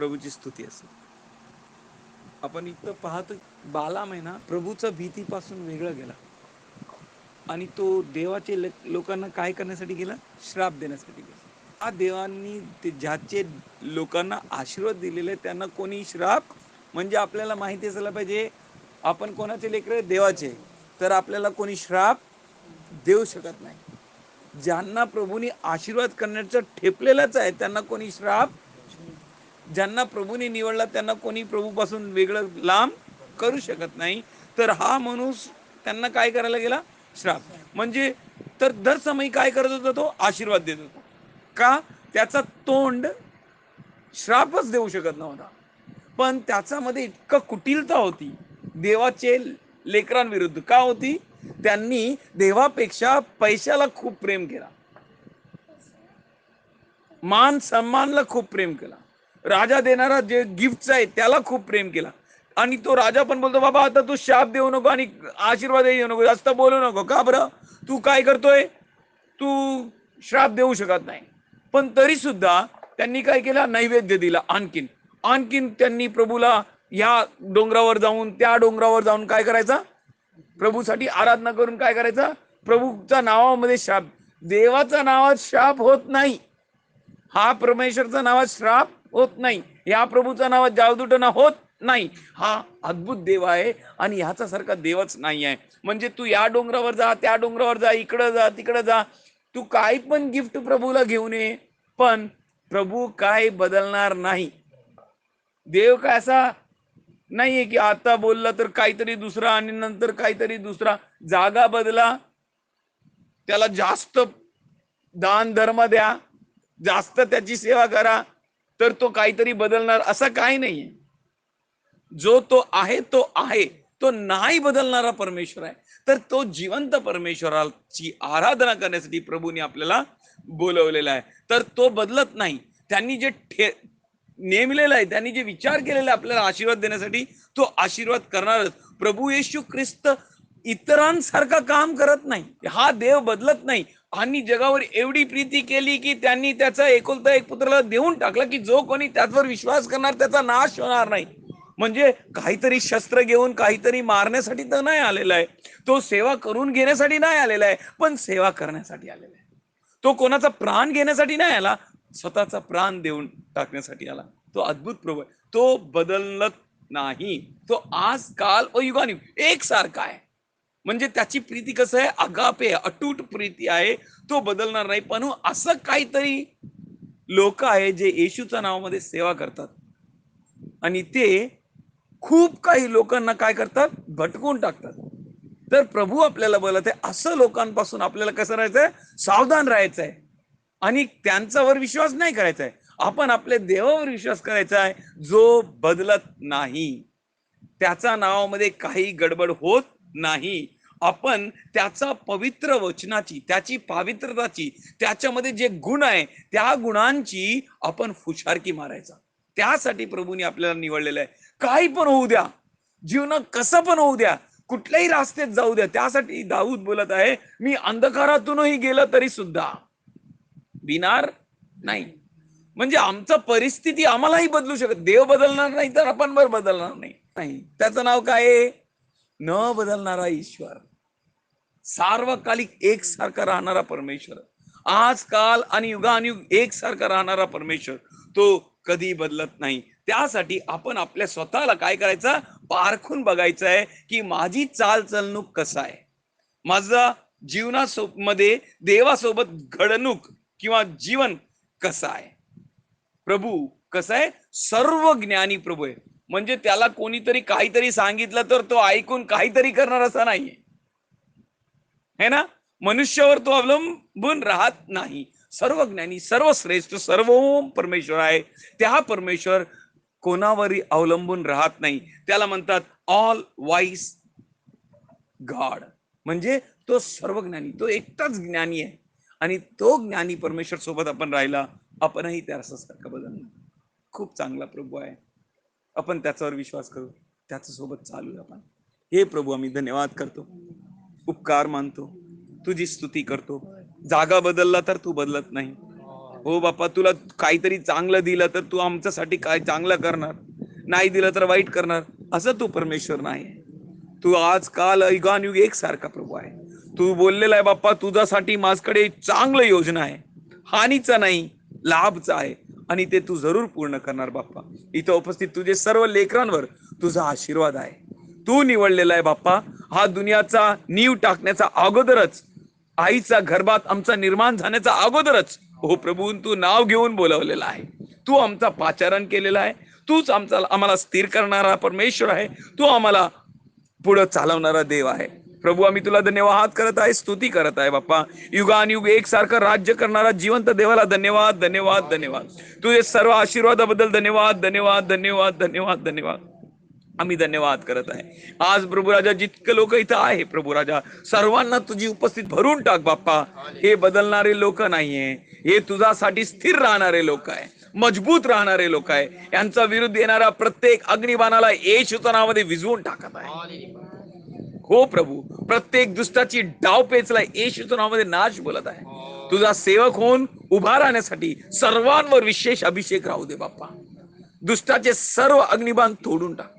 प्रभूची स्तुती असो आपण इथं पाहतो बाला महिना प्रभूचा भीतीपासून वेगळा गेला. आणि तो देवाचे लोकांना काय करण्यासाठी गेला? श्राप देण्यासाठी गेला. हा देवांनी ते ज्याचे लोकांना आशीर्वाद दिलेले त्यांना कोणी श्राप म्हणजे आपल्याला माहिती असायला पाहिजे आपण कोणाचे लेकर देवाचे. तर आपल्याला कोणी श्राप देऊ शकत नाही. ज्यांना प्रभूनी आशीर्वाद करण्याचं ठेपलेलाच आहे त्यांना कोणी श्राप ज्यांना प्रभूने निवडला त्यांना कोणी प्रभूपासून वेगळं लांब करू शकत नाही. तर हा माणूस त्यांना काय करायला गेला? श्राप. म्हणजे तर दर समयी काय करत होता तो? आशीर्वाद देत होता. का? त्याचा तोंड श्रापच देऊ शकत नव्हता. पण त्याच्यामध्ये इतकं कुटिलता होती. देवाचे लेकरांविरुद्ध का होती? त्यांनी देवापेक्षा पैशाला खूप प्रेम केला. मान सन्मानला खूप प्रेम केला. राजा देणारा जे गिफ्ट आहे त्याला खूप प्रेम केला. आणि तो राजा पण बोलतो बाबा आता तू शाप देऊ नको आणि आशीर्वादही देऊ नको जास्त बोलू नको. का बरं? तू काय करतोय? तू श्राप देऊ शकत नाही. पण तरी सुद्धा त्यांनी काय केलं? नैवेद्य दिला आणखीन. आणखीन त्यांनी प्रभूला ह्या डोंगरावर जाऊन त्या डोंगरावर जाऊन काय करायचा? प्रभूसाठी आराधना करून काय करायचा? प्रभूच्या नावामध्ये शाप. देवाच्या नावात शाप होत नाही. हा परमेश्वरचा नावात श्राप होत नाही. या प्रभूचा नावात जावदुटना होत नाही. हा अद्भुत देव आहे आणि ह्याचा सारखा देवच नाही आहे. म्हणजे तू या डोंगरावर जा त्या डोंगरावर जा इकडं जा तिकडं जा. तू काय पण गिफ्ट प्रभूला घेऊन ये पण प्रभू काय बदलणार नाही. देव काय असा नाहीये की आता बोलला तर काहीतरी दुसरा आणि नंतर काहीतरी दुसरा. जागा बदला त्याला जास्त दान धर्म द्या. जास्त त्याची सेवा करा तर तो काहीतरी बदलणार असं काही नाहीये. जो तो आहे तो आहे. तो नाही बदलणारा परमेश्वर आहे. तर तो जिवंत परमेश्वराची आराधना करण्यासाठी प्रभूने आपल्याला बोलवलेला आहे. तर तो बदलत नाही. त्यांनी जे ठे नेमलेला आहे त्यांनी जे विचार केलेला आहे आपल्याला आशीर्वाद देण्यासाठी तो आशीर्वाद करणारच. प्रभू येशू ख्रिस्त इतरांसारखा काम करत नाही. हा देव बदलत नाही. आणि जगावर एवढी प्रीती केली की त्यांनी त्याचा एकुलता एक पुत्राला देऊन टाकला की जो कोणी त्याच्यावर विश्वास करणार त्याचा नाश होणार नाही. म्हणजे काहीतरी शस्त्र घेऊन काहीतरी मारण्यासाठी तर नाही आलेला आहे. तो सेवा करून घेण्यासाठी नाही आलेला आहे पण सेवा करण्यासाठी आलेला आहे. तो कोणाचा प्राण घेण्यासाठी नाही आला स्वतःचा प्राण देऊन टाकण्यासाठी आला. तो अद्भुत प्रभू आहे. तो बदलत नाही. तो आज काल व युगानुयुग एकसारखा आहे. म्हणजे त्याची प्रीती कसं आहे? अगापे अटूट प्रीती आहे. तो बदलणार नाही. पण हो, असं काहीतरी लोक आहे जे येशूच्या नावामध्ये सेवा करतात. आणि ते खूप काही लोकांना काय करतात? भटकून टाकतात. तर प्रभू आपल्याला बोलत आहे असं लोकांपासून आपल्याला कसं राहायचंय? सावधान राहायचं आहे आणि त्यांच्यावर विश्वास नाही करायचा आहे आपण आपल्या देवावर विश्वास करायचा आहे जो बदलत नाही. त्याचा नावामध्ये काही गडबड होत नाही. आपण त्याचा पवित्र वचनाची त्याची पावित्रताची त्याच्यामध्ये जे गुण आहे त्या गुणांची आपण फुशारकी मारायचा. त्यासाठी प्रभूने आपल्याला निवडलेलं आहे. काही पण होऊ द्या. जीवनात कसं पण होऊ द्या. कुठल्याही रास्तेत जाऊ द्या. त्यासाठी दाऊद बोलत आहे मी अंधकारातूनही गेलं तरी सुद्धा. बिनार नाही. म्हणजे आमचं परिस्थिती आम्हालाही बदलू शकत. देव बदलणार नाही तर आपण बर बदलणार नाही. त्याचं नाव काय आहे? न बदलणारा ईश्वर. सार्वकालिक एकसारखा राहणारा परमेश्वर. आज काल आणि युगानुयुग एकसारखा राहणारा परमेश्वर तो कधी बदलत नाही. त्यासाठी आपण आपल्या स्वतःला काय करायचं? पारखून बघायचं आहे की माझी चालचलणूक कसा कसं आहे? माझा जीवनामध्ये देवासोबत घडणूक किंवा जीवन कसं आहे? प्रभू कसं आहे? सर्व ज्ञानी प्रभू आहे. म्हणजे त्याला कोणीतरी काहीतरी सांगितलं तर तो ऐकून काहीतरी करणार असा नाहीये है ना? मनुष्यावर तो अवलंबून राहत नाही. सर्व ज्ञानी सर्वश्रेष्ठ सर्व परमेश्वर आहे. त्या परमेश्वर कोणावरही अवलंबून राहत नाही. त्याला म्हणतात ऑल वाईस गॉड म्हणजे तो सर्व ज्ञानी तो एकटाच ज्ञानी आहे. आणि तो ज्ञानी परमेश्वर सोबत आपण राहिला आपणही त्या सारखं बदलणार खूप चांगला प्रभू आहे. आपण त्याच्यावर विश्वास करू. त्याच्यासोबत चालू आपण. हे प्रभू आम्ही धन्यवाद करतो. उपकार मानतो. तुझी स्तुती करतो. जागा बदलला तर तू बदलत नाही. हो बाप्पा तुला काहीतरी चांगलं दिलं तर तू आमच्यासाठी काय चांगलं करणार? नाही दिलं तर वाईट करणार? असं तू परमेश्वर नाही. तू आज काल युगान युग एकसारखा प्रभू आहे. तू बोललेला आहे बाप्पा तुझ्यासाठी माझकडे चांगलं योजना आहे. हानीचा नाही लाभचा आहे. आणि ते तू जरूर पूर्ण करणार बाप्पा. इथं उपस्थित तुझे सर्व लेकरांवर तुझा आशीर्वाद आहे. तू निवडलेला आहे बाप्पा. हा दुनियाचा नीव टाकण्याचा अगोदरच आईचा गर्भात आमचा निर्माण झाण्याचा अगोदरच हो प्रभू तू नाव घेऊन बोलवलेला आहे. तू आमचा पाचारण केलेला आहे. तूच आमचा आम्हाला स्थिर करणारा परमेश्वर आहे. तू आम्हाला पुढं चालवणारा देव आहे. प्रभू आम्ही तुला धन्यवाद करत आहे स्तुती करत आहे बाप्पा. युगानुयुग एकसारखं राज्य करणारा जिवंत देवाला धन्यवाद धन्यवाद धन्यवाद. तुझे सर्व आशीर्वादाबद्दल धन्यवाद धन्यवाद धन्यवाद धन्यवाद धन्यवाद. आम्ही धन्यवाद करत आहे. आज प्रभू राजा जितके लोक इथं आहे प्रभू राजा सर्वांना तुझी उपस्थित भरून टाक बाप्पा. हे बदलणारे लोक नाहीये. हे तुझ्यासाठी स्थिर राहणारे लोक आहे. मजबूत राहणारे लोक आहे. यांचा विरुद्ध येणारा प्रत्येक अग्निबाणाला येशुतनामध्ये विझवून टाकत आहे. हो प्रभू प्रत्येक दुष्टाची डाव पेचला येशूच्या नावामध्ये नाश बोलत आहे. तुझा सेवक होऊन उभा राहण्यासाठी सर्वांवर विशेष अभिषेक राहू दे बाप्पा. दुष्टाचे सर्व अग्निबाण तोडून टाक.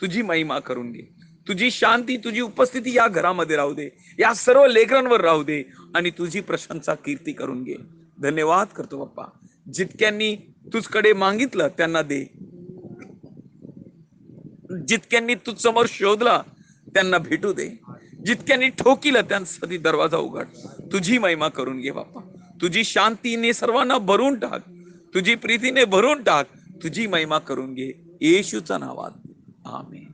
तुझी महिमा करून घे. तुझी शांती तुझी उपस्थिती या घरामध्ये राहू दे. या सर्व लेकरांवर राहू दे आणि तुझी प्रशंसा कीर्ती करून घे. धन्यवाद करतो बाप्पा. जितक्यांनी तुझकडे मागितलं त्यांना दे. जितक्यांनी तुझ समोर शोधला त्यांना भेटू दे. जितक्यांनी ठोकिलं त्यांसाठी दरवाजा उघड. तुझी महिमा करून घे बाप्पा. तुझी शांतीने सर्वांना भरून टाक. तुझी प्रीतीने भरून टाक. तुझी महिमा करून घे. येशूचा नावात आम्ही